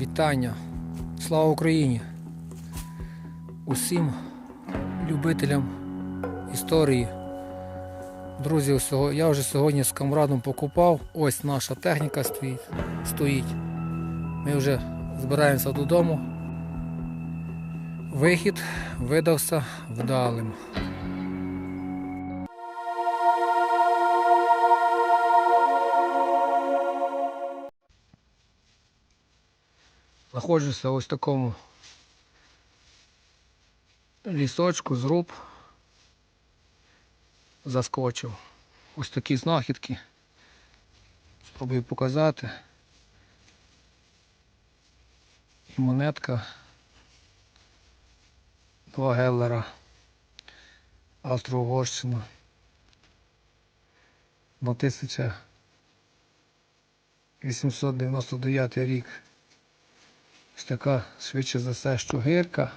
Вітання! Слава Україні! Усім любителям історії. Друзі, я вже сьогодні з камрадом покупав. Ось наша техніка стоїть. Ми вже збираємося додому. Вихід видався вдалим. Знаходжуся ось такому лісочку, зруб. Заскочив. Ось такі знахідки. Спробую показати. І монетка. Два геллера. Австро-Угорщина. На 1899 рік. Ось така швидше за все, що гирка.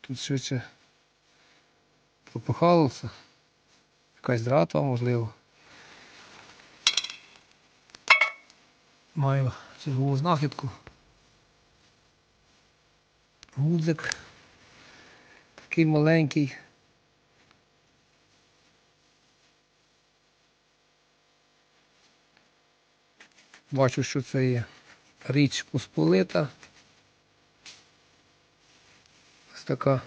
Тут швидше пропихалося. Якась дратва, можливо. Маю чергову знахідку. Гудзик. Такий маленький. Бачу, що це є річ посполита. Ось така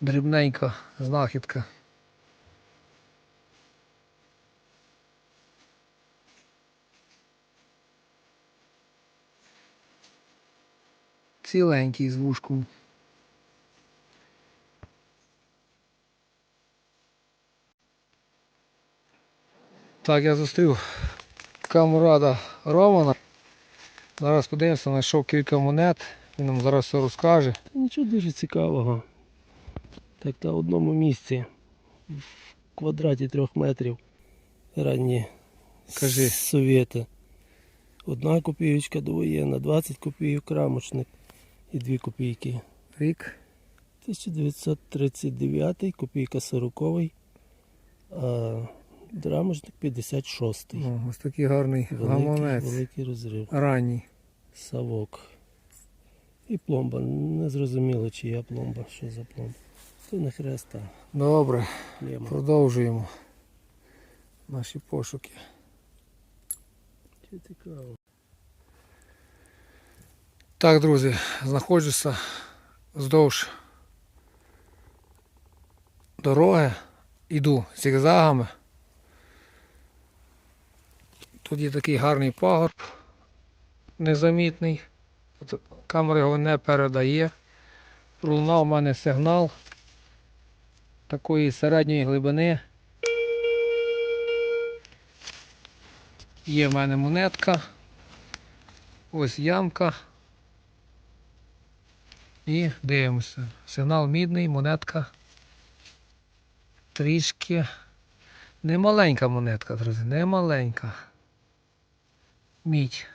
дрібненька знахідка. Ціленький з вушком. Так, я зустрів камрада Романа. Зараз подивимося, знайшов кілька монет. Він нам зараз все розкаже. Нічого дуже цікавого. Так на одному місці в квадраті трьох метрів ранні Кажи. совєти. Одна копійочка довоєнна, 20 копійок рамочник і 2 копійки. Рік. 1939, копійка 40, а рамочник 56. Ну, ось такий гарний Великий, гаманець. великий розрив. Ранній. Савок. І пломба. Не зрозуміло, чия пломба, що за пломба. Це не хреста. Добре, Лема. продовжуємо наші пошуки. Чи цікаво. Так, друзі, знаходжуся вздовж дороги. Іду зігзагами. Тут є такий гарний пагорб незамітний. Камера його не передає. Пролунав у мене сигнал такої середньої глибини. Є в мене монетка. Ось ямка. І дивимося. Сигнал мідний, монетка. Трішки. Не маленька монетка, друзі, не маленька. Мідь.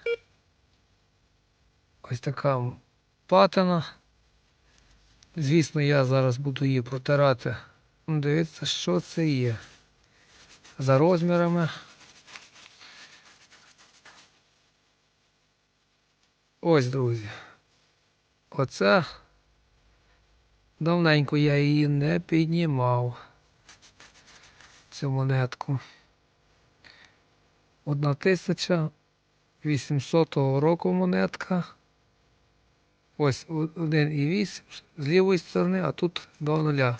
Ось така патина. Звісно, я зараз буду її протирати. Ну, Дивіться, що це є. За розмірами. Ось, друзі. Оце давненько я її не піднімав. Цю монетку. 1800 року монетка. Ось 1,8 з лівої сторони, а тут до нуля.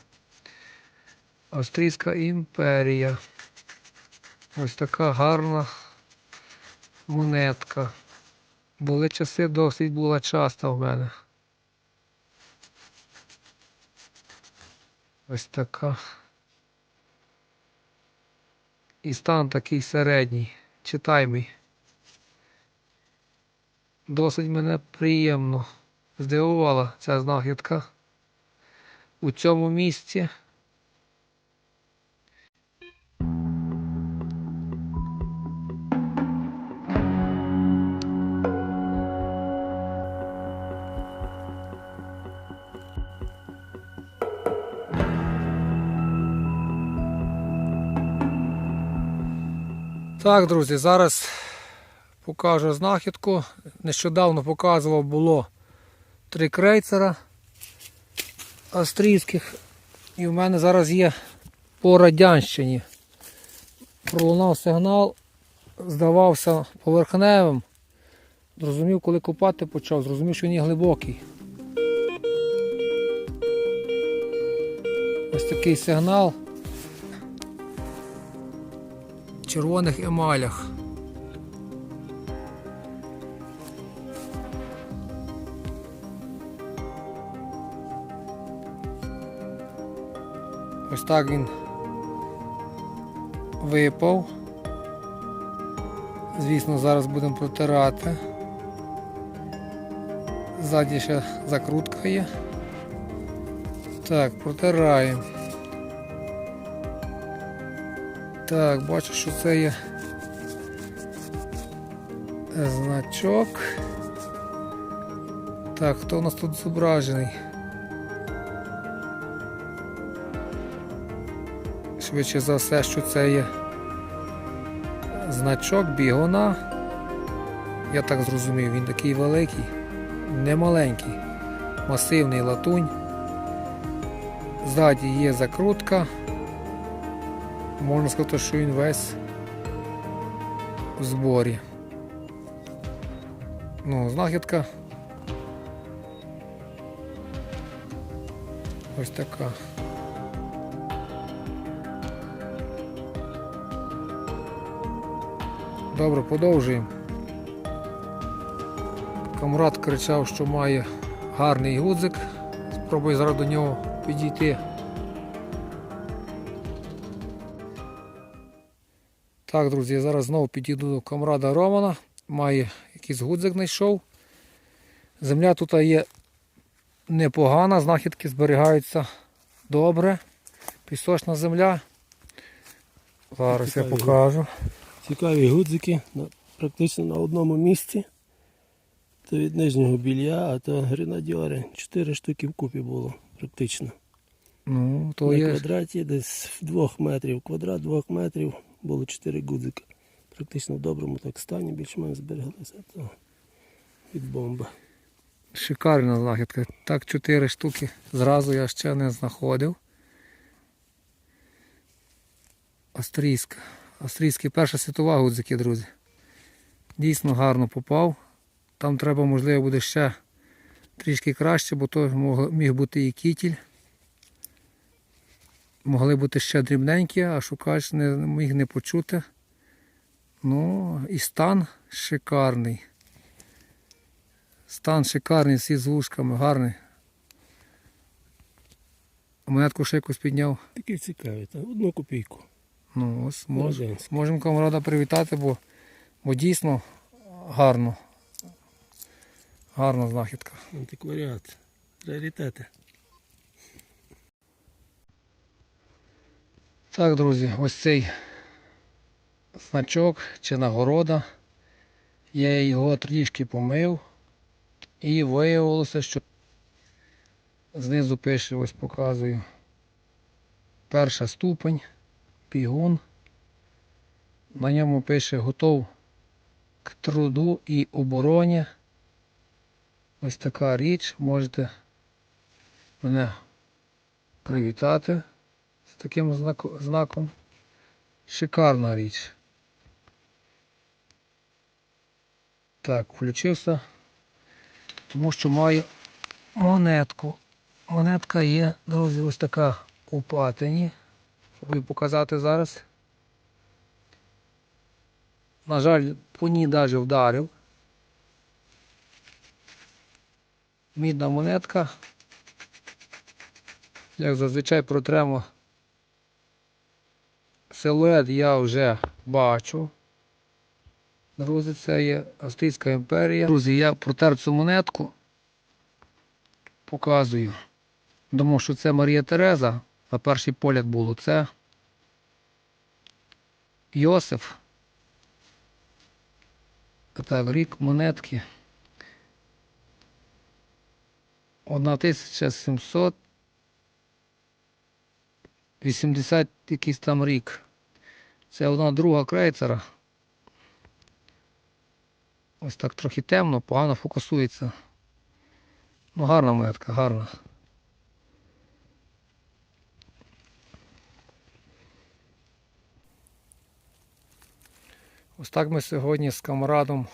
Австрійська імперія. Ось така гарна монетка. Були часи досить була часта в мене. Ось така. І стан такий середній, читаймий. Досить мене приємно здивувала ця знахідка у цьому місці. Так, друзі, зараз покажу знахідку. Нещодавно показував було три крейцера австрійських. І в мене зараз є по радянщині. Пролунав сигнал, здавався поверхневим. Зрозумів, коли копати почав, зрозумів, що він глибокий. Ось такий сигнал. В червоних емалях. Ось так він випав. Звісно, зараз будемо протирати. Ззаді ще закрутка є. Так, протираємо. Так, бачу, що це є значок. Так, хто у нас тут зображений? Швидше за все, що це є значок бігуна. Я так зрозумів, він такий великий, не маленький, масивний латунь. Ззаді є закрутка. Можна сказати, що він весь в зборі. Ну, знахідка. Ось така. Добре, продовжуємо. Камрад кричав, що має гарний гудзик. Спробую зараз до нього підійти. Так, друзі, я зараз знову підійду до камрада Романа. Має якийсь гудзик знайшов. Земля тут є непогана, знахідки зберігаються добре. Пісочна земля. Зараз я покажу. Цікаві гудзики практично на одному місці. То від нижнього білья, а то гренадьори. Чотири штуки вкупі було практично. Ну, то На є. квадраті десь в двох метрів. Квадрат двох метрів було чотири гудзика. Практично в доброму так стані більш-менш збереглися. Від бомби. Шикарна знахідка. Так, чотири штуки. Зразу я ще не знаходив. Австрійська. Австрійські перша світова гудзики, друзі. Дійсно гарно попав. Там треба, можливо, буде ще трішки краще, бо то міг бути і кітіль. Могли бути ще дрібненькі, а шукач не міг не почути. Ну, і стан шикарний. Стан шикарний, всі з вушками, гарний. Монетку ще якусь підняв. Такі цікаві, та одну копійку. Ну, ось мож, можемо камрада привітати, бо, бо дійсно гарно. Гарна знахідка. Антикваріат. Раритети. Так, друзі, ось цей значок чи нагорода. Я його трішки помив. І виявилося, що знизу пише, ось показую. Перша ступень, пігун. На ньому пише готов к труду і обороні. Ось така річ. Можете мене привітати з таким знаком. Шикарна річ. Так, включився, тому що маю монетку. Монетка є, друзі, ось така у патині. Щоб показати зараз. На жаль, по ній навіть вдарив. Мідна монетка. Як зазвичай протремо силует я вже бачу. Друзі, це є Австрійська імперія. Друзі, я протер цю монетку. Показую. Думав, що це Марія Тереза. На перший погляд було це. Йосиф. Так, рік монетки. 1700 80 якийсь там рік. Це одна друга крейцера. Ось так трохи темно, погано фокусується. Ну гарна монетка, гарна. Ось так ми сьогодні з камрадом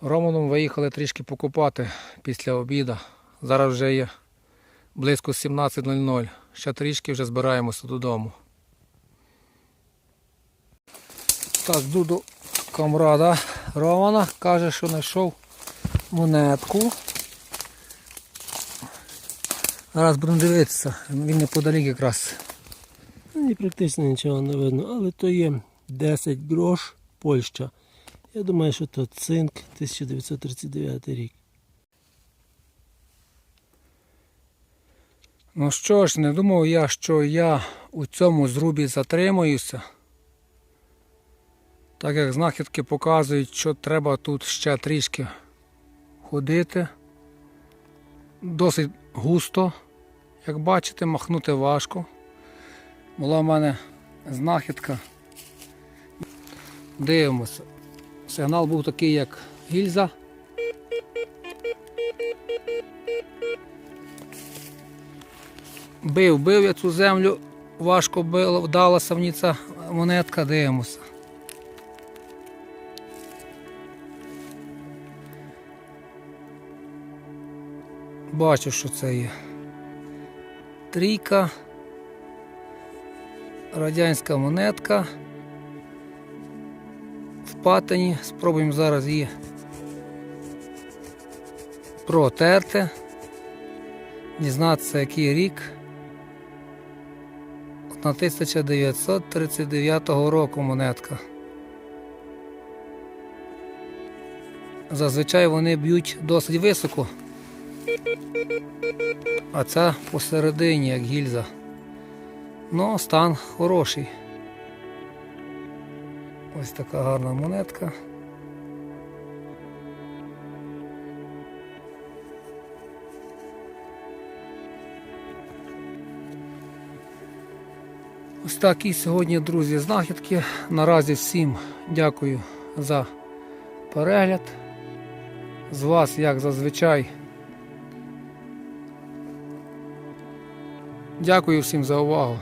Романом виїхали трішки покупати після обіду. Зараз вже є близько 17.00. Ще трішки вже збираємося додому. Так, йду до камрада Романа. Каже, що знайшов монетку. Зараз будемо дивитися. Він неподалік якраз. Ні, практично нічого не видно, але то є 10 грош Польща. Я думаю, що то цинк 1939 рік. Ну що ж, не думав я, що я у цьому зрубі затримуюся. Так як знахідки показують, що треба тут ще трішки ходити. Досить густо, як бачите, махнути важко. Була в мене знахідка. Дивимося. Сигнал був такий, як гільза. Бив, бив я цю землю, важко била, вдалася мені ця монетка, дивимося. Бачу, що це є. Трійка. Радянська монетка. В патині. Спробуємо зараз її протерти. Дізнатися, який рік. 1939 року монетка. Зазвичай вони б'ють досить високо. А ця посередині, як гільза. Ну, стан хороший. Ось така гарна монетка. Ось такі сьогодні, друзі, знахідки. Наразі всім дякую за перегляд. З вас, як зазвичай. Дякую всім за увагу.